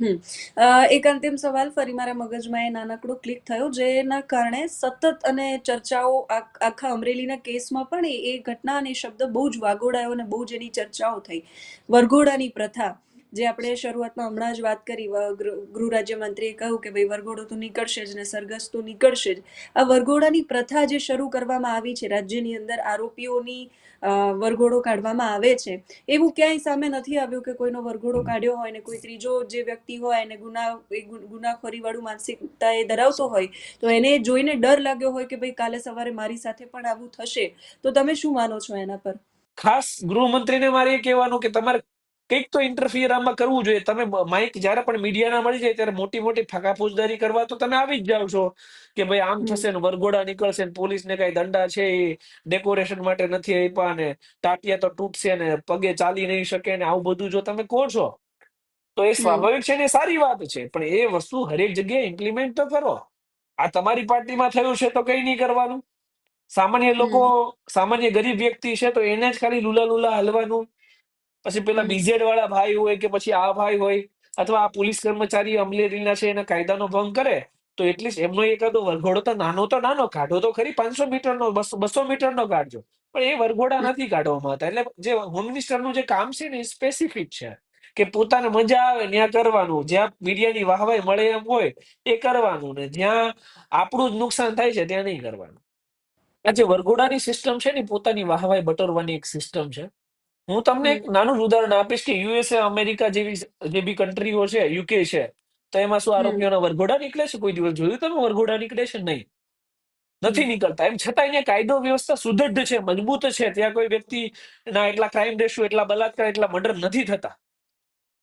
એક અંતિમ સવાલ, ફરી મારા મગજમાં એ નાનકડો ક્લિક થયો, જેના કારણે સતત અને ચર્ચાઓ આખા અમરેલીના કેસમાં પણ એ ઘટના અને શબ્દ બહુ જ વાગોડાયો અને બહુ જ એની ચર્ચાઓ થઈ. વરઘોડાની પ્રથા. જે આપણે શરૂઆતમાં હમણાં જ વાત કરી ગૃહ રાજ્યમંત્રીએ કહ્યું કે ભાઈ, વરઘોડો તો નીકળશે જ ને સરઘસ તો નીકળશે જ. આ વરઘોડાની પ્રથા જે શરૂ કરવામાં આવી છે, રાજ્યની અંદર આરોપીઓની વરઘોડો કાઢવામાં આવે છે, એવું ક્યાંય સામે નથી આવ્યું કે કોઈનો વરઘોડો કાઢ્યો હોય ને કોઈ ત્રીજો જે વ્યક્તિ હોય એને ગુના, એ ગુનાખોરી વાળું માનસિકતા એ ધરાવતો હોય, તો એને જોઈને ડર લાગ્યો હોય કે ભાઈ, કાલે સવારે મારી સાથે પણ આવું થશે. તો તમે શું માનો છો એના પર? ખાસ ગૃહમંત્રીને મારે કહેવાનું કે તમારે કંઈક તો ઇન્ટરફિયર આમાં કરવું જોઈએ. તમે માઇક જ્યારે પણ મીડિયાના મળી જાય ત્યારે મોટી મોટી ફાકા ફોજદારી કરવા તો તમે આવી જ જાઓ છો કે ભાઈ આમ થશે ને વરઘોડા નીકળશે ને પોલીસને કઈ દંડા છે એ ડેકોરેશન માટે નથી આપ્યા ને ટાટિયા તો તૂટશે ને પગે ચાલી નહીં શકે ને આવું બધું જો તમે કહો છો તો એ સ્વાભાવિક છે ને સારી વાત છે. પણ એ વસ્તુ હરેક જગ્યાએ ઇમ્પ્લિમેન્ટ તો કરો. આ તમારી પાર્ટીમાં થયું છે તો કઈ નહીં કરવાનું. સામાન્ય લોકો સામાન્ય ગરીબ વ્યક્તિ છે તો એને જ ખાલી લુલા લુલા હલવાનું. પછી પેલા બીજેડ વાળા ભાઈ હોય કે પછી આ ભાઈ હોય અથવા આ પોલીસ કર્મચારી અમલેરીના છે એના કાયદાનો ભંગ કરે તો એટલીસ્ટ એમનો એકાદો વરઘોડો તો નાનો તો નાનો કાઢો તો ખરી પાંચસો મીટરનો બસો મીટરનો કાઢજો. પણ એ વરઘોડા નથી કાઢવામાં આવતા. એટલે જે હોમ મિનિસ્ટરનું જે કામ છે ને એ સ્પેસિફિક છે કે પોતાને મજા આવે ત્યાં કરવાનું જ્યાં મીડિયાની વાહવાઈ મળે એમ હોય એ કરવાનું ને જ્યાં આપણું જ નુકસાન થાય છે ત્યાં નહીં કરવાનું. આ જે વરઘોડાની સિસ્ટમ છે ને પોતાની વાહવાઈ બટોરવાની એક સિસ્ટમ છે. હું તમને એક નાનું જ ઉદાહરણ આપીશ કે યુએસએ અમેરિકા જેવી જે બી કન્ટ્રીઓ છે યુકે છે તો એમાં શું હમ. આરોપીઓના વરઘોડા નીકળે છે? કોઈ દિવસ જોયું તમે વરઘોડા નીકળે છે? નહીં. નથી હમ. નીકળતા. એમ છતાં અહીંયા કાયદો વ્યવસ્થા સુદૃઢ છે મજબૂત છે. ત્યાં કોઈ વ્યક્તિ ના એટલા ક્રાઇમ રેશિયો એટલા બલાત્કાર એટલા મર્ડર નથી થતા.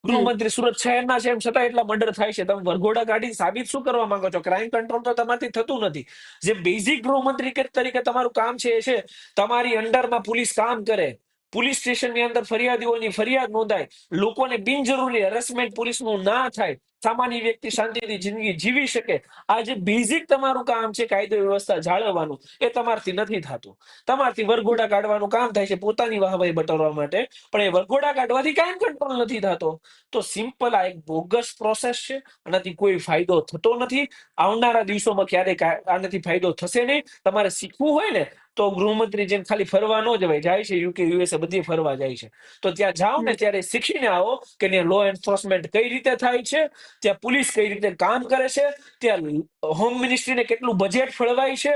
હમ. ગૃહમંત્રી સુરત શહેરના છે એમ છતાં એટલા મર્ડર થાય છે. તમે વરઘોડા કાઢી સાબિત શું કરવા માંગો છો? ક્રાઇમ કંટ્રોલ તો તમારથી થતું નથી. જે બેઝિક ગૃહમંત્રી કે તરીકે તમારું કામ છે એ છે તમારી અંડરમાં પોલીસ કામ કરે. પોલીસ સ્ટેશનની અંદર ફરિયાદીઓની ફરિયાદ નોંધાય. લોકોને બિનજરૂરી હેરેસમેન્ટ પોલીસનું ના થાય. સામાન્ય વ્યક્તિ શાંતિથી જિંદગી જીવી શકે. આ જે બેઝિક તમારું કામ છે કાયદો વ્યવસ્થા જાળવવાનું, એ તમારથી નથી થતું. તમારથી વરઘોડા કાઢવાનું કામ થાય છે પોતાની વાહવાઈ બટરવા માટે, પણ એ વરઘોડા કાઢવાથી કાંઈ કંટ્રોલ નથી થતો. તો સિમ્પલ આ એક બોગસ પ્રોસેસ છે, આનાથી કોઈ ફાયદો થતો નથી. આવનારા દિવસોમાં ક્યારેક આનાથી ફાયદો થશે નહીં. તમારે શીખવું હોય ને તો ગૃહમંત્રી જેમ ખાલી ફરવા ન જવાય જાય છે યુકે યુએસએ બધી ફરવા જાય છે. તો ત્યાં જાઓ ને ત્યારે શીખીને આવો કે ત્યાં લો એન્ફોર્સમેન્ટ કઈ રીતે થાય છે ત્યાં પોલીસ કઈ રીતે કામ કરે છે ત્યાં હોમ મિનિસ્ટ્રીને કેટલું બજેટ ફળવાય છે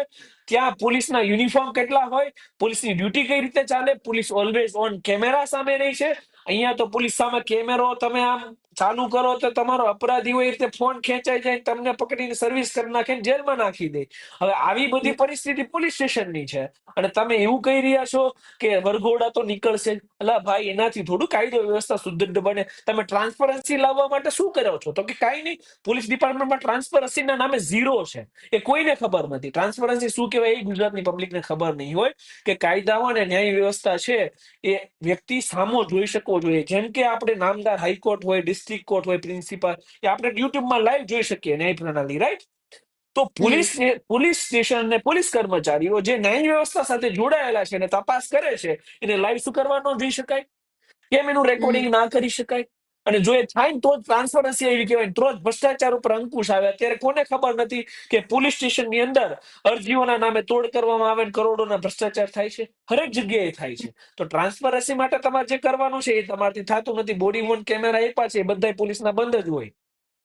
ત્યાં પોલીસના યુનિફોર્મ કેટલા હોય પોલીસની ડ્યુટી કઈ રીતે ચાલે પોલીસ ઓલવેઝ ઓન કેમેરા સામે રહી છે. અહીંયા તો પોલીસ સામે કેમેરો તમે આમ ચાલુ કરો તો તમારો અપરાધી હોય એ રીતે ફોન ખેંચાઈ જાય તમને પકડીને સર્વિસ કરી નાખે જેલમાં નાખી દે. હવે આવી બધી પરિસ્થિતિ પોલીસ સ્ટેશનની છે. અને તમે એવું કહી રહ્યા છો કે વરઘોડા તો નીકળશે. અલા ભાઈ એનાથી થોડું કાયદો વ્યવસ્થા સુદૃઢ બને. તમે ટ્રાન્સપરન્સી લાવવા માટે શું કરો છો? તો કે કાંઈ નહીં. પોલીસ ડિપાર્ટમેન્ટમાં ટ્રાન્સપરન્સીના નામે ઝીરો છે. એ કોઈને ખબર નથી. ટ્રાન્સપરન્સી શું કહેવાય? એ ગુજરાતની પબ્લિકને ખબર નહીં હોય કે કાયદાઓ અને ન્યાય વ્યવસ્થા છે એ વ્યક્તિ સામો જોઈ શકવો જોઈએ. જેમ કે આપણે નામદાર હાઈકોર્ટ હોય ડિસ્ટ્રિક્ટ કોર્ટ હોય પ્રિન્સિપાલ એ આપણે યુટ્યુબમાં લાઈવ જોઈ શકીએ ન્યાય પ્રણાલી રાઈટ તો પોલીસ પોલીસ સ્ટેશન ને પોલીસ કર્મચારીઓ જે ન્યાય વ્યવસ્થા સાથે જોડાયેલા છે અને તપાસ કરે છે એને લાઈવ શું કરવા ન જોઈ શકાય? કેમ એનું રેકોર્ડિંગ ના કરી શકાય? અને જો એ થાય ને તો જ ટ્રાન્સપરન્સી એવી કહેવાય તો જ ભ્રષ્ટાચાર ઉપર અંકુશ આવે. અત્યારે કોને ખબર નથી કે પોલીસ સ્ટેશનની અંદર અરજીઓના નામે તોડ કરવામાં આવે ને કરોડોના ભ્રષ્ટાચાર થાય છે? હરેક જગ્યાએ થાય છે. તો ટ્રાન્સપરન્સી માટે તમારે જે કરવાનું છે એ તમારથી થતું નથી. બોડી વોન કેમેરા આપ્યા છે એ બધા પોલીસના બંધ જ હોય.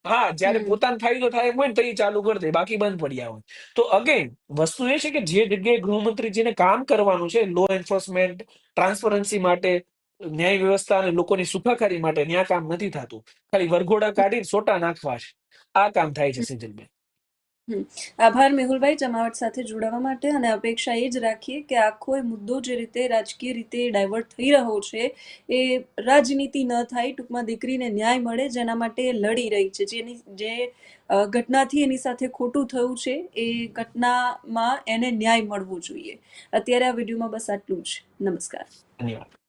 હા જ્યારે પોતાનો ફાયદો થાય હોય ને તો એ ચાલુ કરી દે. બાકી બંધ પડ્યા હોય. તો અગેન વસ્તુ એ છે કે જે જગ્યાએ ગૃહમંત્રીજીને કામ કરવાનું છે લો એન્ફોર્સમેન્ટ ટ્રાન્સપરન્સી માટે ન્યાય વ્યવસ્થા અને લોકોની સુખાકારી માટે ત્યાં કામ નથી થતું. ખાલી વરઘોડા કાઢી સોટા નાખવા છે. આ કામ થાય છે સિજલબેન આભાર મેહુલભાઈ જમાવટ સાથે જોડાવા માટે અને અપેક્ષા એ જ રાખીએ કે આખો એ મુદ્દો જે રીતે રાજકીય રીતે ડાયવર્ટ થઈ રહ્યો છે એ રાજનીતિ ન થાય ટૂંકમાં દીકરીને ન્યાય મળે જેના માટે એ લડી રહી છે. જેની જે ઘટનાથી એની સાથે ખોટું થયું છે એ ઘટનામાં એને ન્યાય મળવો જોઈએ. અત્યારે આ વિડીયોમાં બસ આટલું જ. નમસ્કાર. ધન્યવાદ.